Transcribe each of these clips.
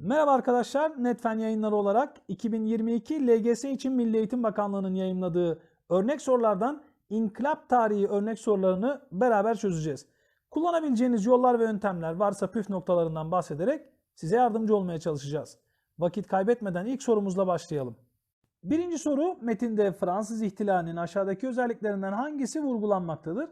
Merhaba arkadaşlar, Netfen yayınları olarak 2022 LGS için Milli Eğitim Bakanlığı'nın yayımladığı örnek sorulardan inkılap tarihi örnek sorularını beraber çözeceğiz. Kullanabileceğiniz yollar ve yöntemler varsa püf noktalarından bahsederek size yardımcı olmaya çalışacağız. Vakit kaybetmeden ilk sorumuzla başlayalım. Birinci soru metinde Fransız ihtilalinin aşağıdaki özelliklerinden hangisi vurgulanmaktadır?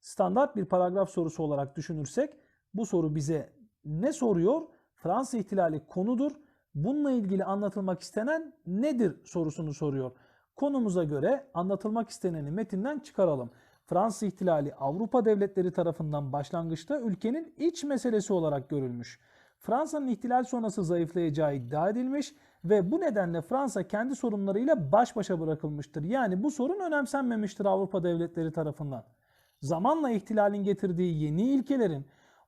Standart bir paragraf sorusu olarak düşünürsek bu soru bize ne soruyor? Fransız ihtilali konudur. Bununla ilgili anlatılmak istenen nedir sorusunu soruyor. Konumuza göre anlatılmak isteneni metinden çıkaralım. Fransız ihtilali Avrupa devletleri tarafından başlangıçta ülkenin iç meselesi olarak görülmüş. Fransa'nın ihtilal sonrası zayıflayacağı iddia edilmiş ve bu nedenle Fransa kendi sorunlarıyla baş başa bırakılmıştır. Yani bu sorun önemsenmemiştir Avrupa devletleri tarafından. Zamanla ihtilalin getirdiği yeni ilkelerin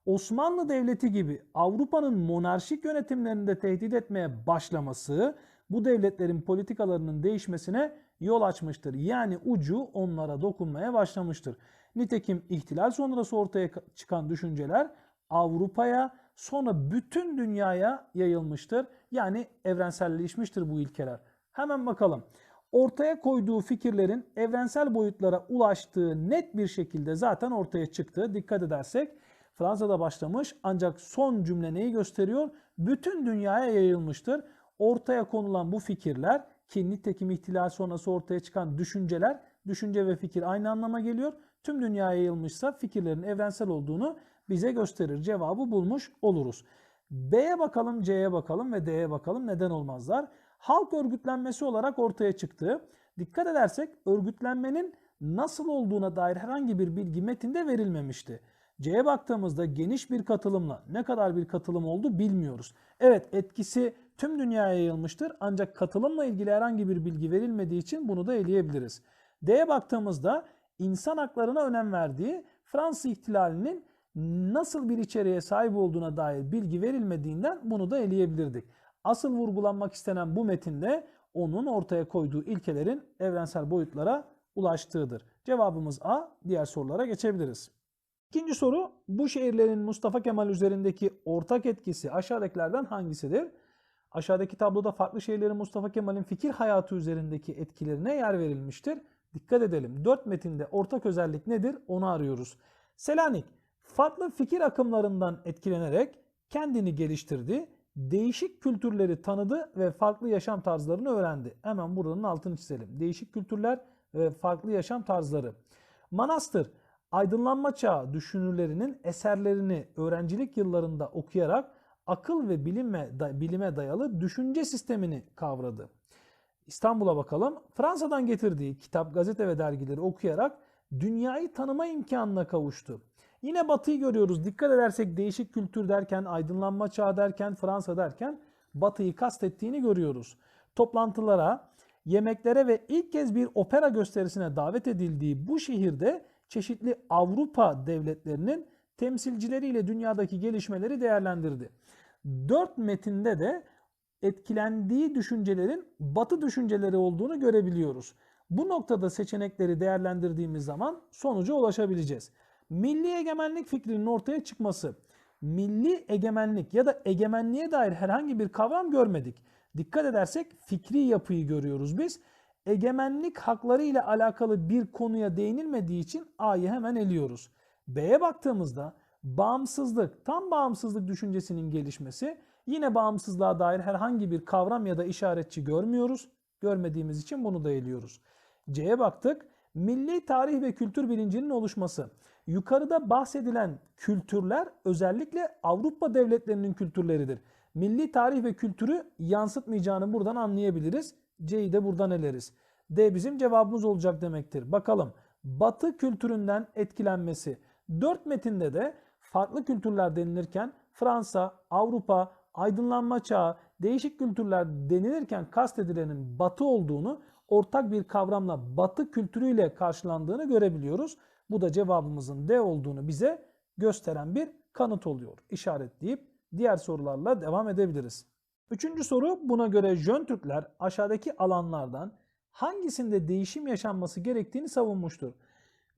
Osmanlı Devleti gibi Avrupa'nın monarşik yönetimlerini de tehdit etmeye başlaması bu devletlerin politikalarının değişmesine yol açmıştır. Yani ucu onlara dokunmaya başlamıştır. Nitekim ihtilal sonrası ortaya çıkan düşünceler Avrupa'ya sonra bütün dünyaya yayılmıştır. Yani evrenselleşmiştir bu ilkeler. Hemen bakalım. Ortaya koyduğu fikirlerin evrensel boyutlara ulaştığı net bir şekilde zaten ortaya çıktı. Dikkat edersek Fransa'da başlamış ancak son cümle neyi gösteriyor? Bütün dünyaya yayılmıştır. Ortaya konulan bu fikirler ki nitekim ihtilal sonrası ortaya çıkan düşünceler, düşünce ve fikir aynı anlama geliyor. Tüm dünyaya yayılmışsa fikirlerin evrensel olduğunu bize gösterir. Cevabı bulmuş oluruz. B'ye bakalım, C'ye bakalım ve D'ye bakalım neden olmazlar. Halk örgütlenmesi olarak ortaya çıktı. Dikkat edersek örgütlenmenin nasıl olduğuna dair herhangi bir bilgi metinde verilmemişti. C'ye baktığımızda geniş bir katılımla ne kadar bir katılım oldu bilmiyoruz. Evet etkisi tüm dünyaya yayılmıştır ancak katılımla ilgili herhangi bir bilgi verilmediği için bunu da eleyebiliriz. D'ye baktığımızda insan haklarına önem verdiği Fransız ihtilalinin nasıl bir içeriğe sahip olduğuna dair bilgi verilmediğinden bunu da eleyebilirdik. Asıl vurgulanmak istenen bu metinde onun ortaya koyduğu ilkelerin evrensel boyutlara ulaştığıdır. Cevabımız A. Diğer sorulara geçebiliriz. İkinci soru bu şehirlerin Mustafa Kemal üzerindeki ortak etkisi aşağıdakilerden hangisidir? Aşağıdaki tabloda farklı şehirlerin Mustafa Kemal'in fikir hayatı üzerindeki etkilerine yer verilmiştir. Dikkat edelim. Dört metinde ortak özellik nedir? Onu arıyoruz. Selanik farklı fikir akımlarından etkilenerek kendini geliştirdi. Değişik kültürleri tanıdı ve farklı yaşam tarzlarını öğrendi. Hemen buranın altını çizelim. Değişik kültürler ve farklı yaşam tarzları. Manastır aydınlanma çağı düşünürlerinin eserlerini öğrencilik yıllarında okuyarak akıl ve bilime, bilime dayalı düşünce sistemini kavradı. İstanbul'a bakalım. Fransa'dan getirdiği kitap, gazete ve dergileri okuyarak dünyayı tanıma imkanına kavuştu. Yine Batı'yı görüyoruz. Dikkat edersek değişik kültür derken, aydınlanma çağı derken, Fransa derken Batı'yı kastettiğini görüyoruz. Toplantılara, yemeklere ve ilk kez bir opera gösterisine davet edildiği bu şehirde çeşitli Avrupa devletlerinin temsilcileriyle dünyadaki gelişmeleri değerlendirdi. Dört metinde de etkilendiği düşüncelerin batı düşünceleri olduğunu görebiliyoruz. Bu noktada seçenekleri değerlendirdiğimiz zaman sonuca ulaşabileceğiz. Milli egemenlik fikrinin ortaya çıkması. Milli egemenlik ya da egemenliğe dair herhangi bir kavram görmedik. Dikkat edersek fikri yapıyı görüyoruz biz egemenlik hakları ile alakalı bir konuya değinilmediği için A'yı hemen eliyoruz. B'ye baktığımızda bağımsızlık, tam bağımsızlık düşüncesinin gelişmesi yine bağımsızlığa dair herhangi bir kavram ya da işaretçi görmüyoruz. Görmediğimiz için bunu da eliyoruz. C'ye baktık. Milli tarih ve kültür bilincinin oluşması. Yukarıda bahsedilen kültürler özellikle Avrupa devletlerinin kültürleridir. Milli tarih ve kültürü yansıtmayacağını buradan anlayabiliriz. C'yi de buradan eleriz. D bizim cevabımız olacak demektir. Bakalım Batı kültüründen etkilenmesi. Dört metinde de farklı kültürler denilirken Fransa, Avrupa, aydınlanma çağı, değişik kültürler denilirken kastedilenin Batı olduğunu ortak bir kavramla Batı kültürüyle karşılandığını görebiliyoruz. Bu da cevabımızın D olduğunu bize gösteren bir kanıt oluyor. İşaretleyip diğer sorularla devam edebiliriz. Üçüncü soru buna göre Jön Türkler aşağıdaki alanlardan hangisinde değişim yaşanması gerektiğini savunmuştur.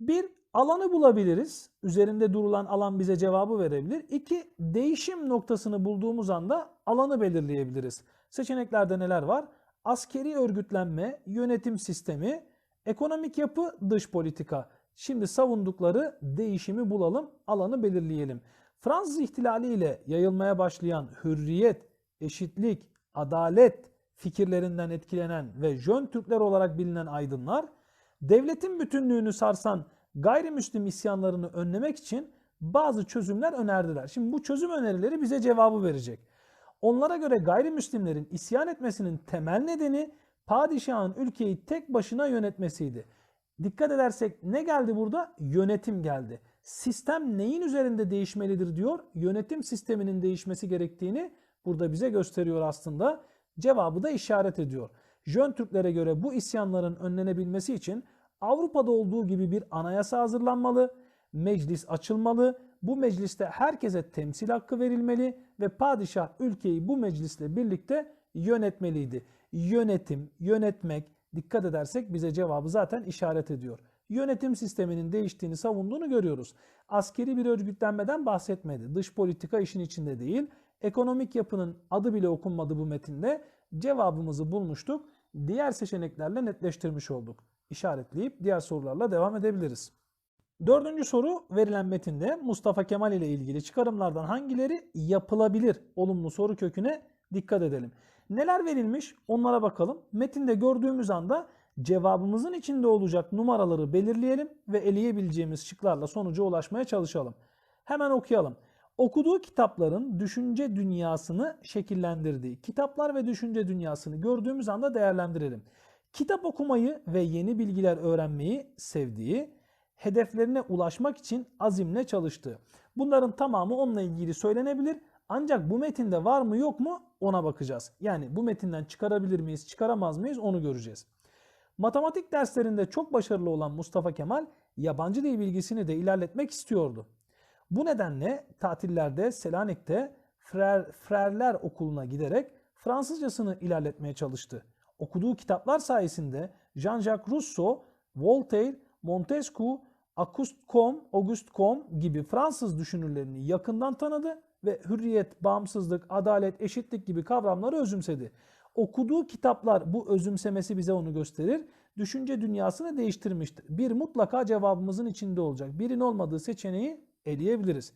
Bir alanı bulabiliriz. Üzerinde durulan alan bize cevabı verebilir. İki, değişim noktasını bulduğumuz anda alanı belirleyebiliriz. Seçeneklerde neler var? Askeri örgütlenme, yönetim sistemi, ekonomik yapı, dış politika. Şimdi savundukları değişimi bulalım, alanı belirleyelim. Fransız ihtilali ile yayılmaya başlayan hürriyet, eşitlik, adalet fikirlerinden etkilenen ve Jön Türkler olarak bilinen aydınlar, devletin bütünlüğünü sarsan gayrimüslim isyanlarını önlemek için bazı çözümler önerdiler. Şimdi bu çözüm önerileri bize cevabı verecek. Onlara göre gayrimüslimlerin isyan etmesinin temel nedeni padişahın ülkeyi tek başına yönetmesiydi. Dikkat edersek ne geldi burada? Yönetim geldi. Sistem neyin üzerinde değişmelidir diyor. Yönetim sisteminin değişmesi gerektiğini burada bize gösteriyor aslında. Cevabı da işaret ediyor. Jön Türklere göre bu isyanların önlenebilmesi için Avrupa'da olduğu gibi bir anayasa hazırlanmalı, meclis açılmalı, bu mecliste herkese temsil hakkı verilmeli ve padişah ülkeyi bu meclisle birlikte yönetmeliydi. Yönetim, yönetmek dikkat edersek bize cevabı zaten işaret ediyor. Yönetim sisteminin değiştiğini savunduğunu görüyoruz. Askeri bir örgütlenmeden bahsetmedi. Dış politika işin içinde değil. Ekonomik yapının adı bile okunmadı bu metinde. Cevabımızı bulmuştuk. Diğer seçeneklerle netleştirmiş olduk. İşaretleyip diğer sorularla devam edebiliriz. Dördüncü soru verilen metinde Mustafa Kemal ile ilgili çıkarımlardan hangileri yapılabilir? Olumlu soru köküne dikkat edelim. Neler verilmiş onlara bakalım. Metinde gördüğümüz anda cevabımızın içinde olacak numaraları belirleyelim ve eleyebileceğimiz şıklarla sonuca ulaşmaya çalışalım. Hemen okuyalım. Okuduğu kitapların düşünce dünyasını şekillendirdiği, kitaplar ve düşünce dünyasını gördüğümüz anda değerlendirelim. Kitap okumayı ve yeni bilgiler öğrenmeyi sevdiği, hedeflerine ulaşmak için azimle çalıştığı. Bunların tamamı onunla ilgili söylenebilir. Ancak bu metinde var mı yok mu ona bakacağız. Yani bu metinden çıkarabilir miyiz, çıkaramaz mıyız onu göreceğiz. Matematik derslerinde çok başarılı olan Mustafa Kemal yabancı dil bilgisini de ilerletmek istiyordu. Bu nedenle tatillerde Selanik'te Frer, Frerler Okulu'na giderek Fransızcasını ilerletmeye çalıştı. Okuduğu kitaplar sayesinde Jean-Jacques Rousseau, Voltaire, Montesquieu, Auguste Comte, Auguste Comte gibi Fransız düşünürlerini yakından tanıdı ve hürriyet, bağımsızlık, adalet, eşitlik gibi kavramları özümsedi. Okuduğu kitaplar bu özümsemesi bize onu gösterir. Düşünce dünyasını değiştirmiştir. Bir mutlaka cevabımızın içinde olacak. Birin olmadığı seçeneği eleyebiliriz.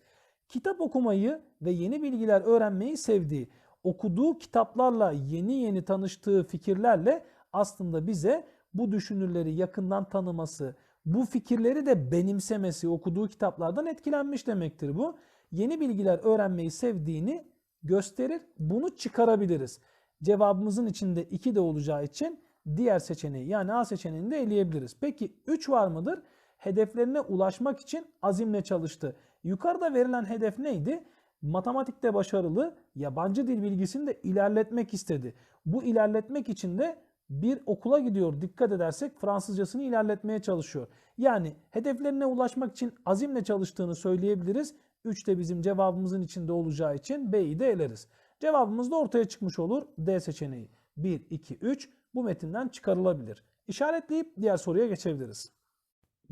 Kitap okumayı ve yeni bilgiler öğrenmeyi sevdiği, okuduğu kitaplarla yeni yeni tanıştığı fikirlerle aslında bize bu düşünürleri yakından tanıması, bu fikirleri de benimsemesi, okuduğu kitaplardan etkilenmiş demektir bu. Yeni bilgiler öğrenmeyi sevdiğini gösterir. Bunu çıkarabiliriz. Cevabımızın içinde 2 de olacağı için diğer seçeneği yani A seçeneğini de eleyebiliriz. Peki 3 var mıdır? Hedeflerine ulaşmak için azimle çalıştı. Yukarıda verilen hedef neydi? Matematikte başarılı, yabancı dil bilgisini de ilerletmek istedi. Bu ilerletmek için de bir okula gidiyor. Dikkat edersek Fransızcasını ilerletmeye çalışıyor. Yani hedeflerine ulaşmak için azimle çalıştığını söyleyebiliriz. 3 de bizim cevabımızın içinde olacağı için B'yi de eleriz. Cevabımız da ortaya çıkmış olur. D seçeneği 1, 2, 3 bu metinden çıkarılabilir. İşaretleyip diğer soruya geçebiliriz.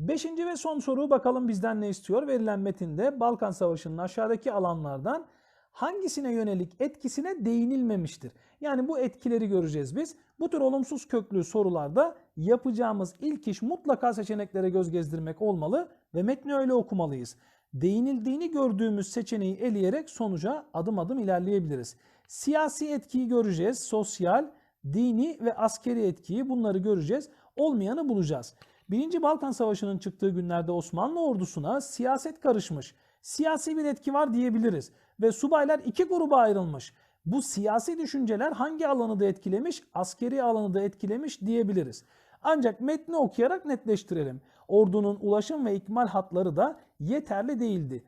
Beşinci ve son soru bakalım bizden ne istiyor? Verilen metinde Balkan Savaşı'nın aşağıdaki alanlardan hangisine yönelik etkisine değinilmemiştir? Yani bu etkileri göreceğiz biz. Bu tür olumsuz köklü sorularda yapacağımız ilk iş mutlaka seçeneklere göz gezdirmek olmalı ve metni öyle okumalıyız. Değinildiğini gördüğümüz seçeneği eleyerek sonuca adım adım ilerleyebiliriz. Siyasi etkiyi göreceğiz, sosyal, dini ve askeri etkiyi bunları göreceğiz. Olmayanı bulacağız. Birinci Balkan Savaşı'nın çıktığı günlerde Osmanlı ordusuna siyaset karışmış. Siyasi bir etki var diyebiliriz. Ve subaylar iki gruba ayrılmış. Bu siyasi düşünceler hangi alanı da etkilemiş, askeri alanı da etkilemiş diyebiliriz. Ancak metni okuyarak netleştirelim. Ordunun ulaşım ve ikmal hatları da yeterli değildi.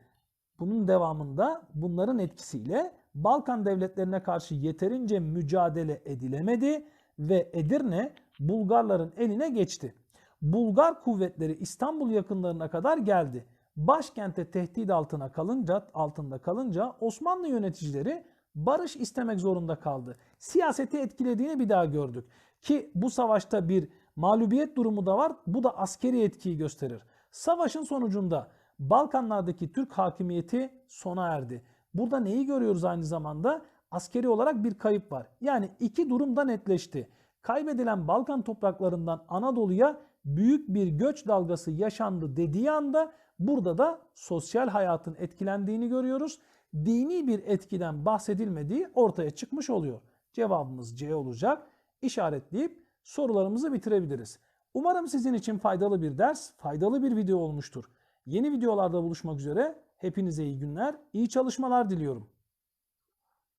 Bunun devamında bunların etkisiyle Balkan devletlerine karşı yeterince mücadele edilemedi ve Edirne Bulgarların eline geçti. Bulgar kuvvetleri İstanbul yakınlarına kadar geldi. Başkente tehdit altına kalınca, altında kalınca Osmanlı yöneticileri barış istemek zorunda kaldı. Siyaseti etkilediğini bir daha gördük. Ki bu savaşta bir mağlubiyet durumu da var. Bu da askeri etkiyi gösterir. Savaşın sonucunda Balkanlardaki Türk hakimiyeti sona erdi. Burada neyi görüyoruz aynı zamanda? Askeri olarak bir kayıp var. Yani iki durum da netleşti. Kaybedilen Balkan topraklarından Anadolu'ya büyük bir göç dalgası yaşandı dediği anda burada da sosyal hayatın etkilendiğini görüyoruz. Dini bir etkiden bahsedilmediği ortaya çıkmış oluyor. Cevabımız C olacak. İşaretleyip sorularımızı bitirebiliriz. Umarım sizin için faydalı bir ders, faydalı bir video olmuştur. Yeni videolarda buluşmak üzere. Hepinize iyi günler, iyi çalışmalar diliyorum.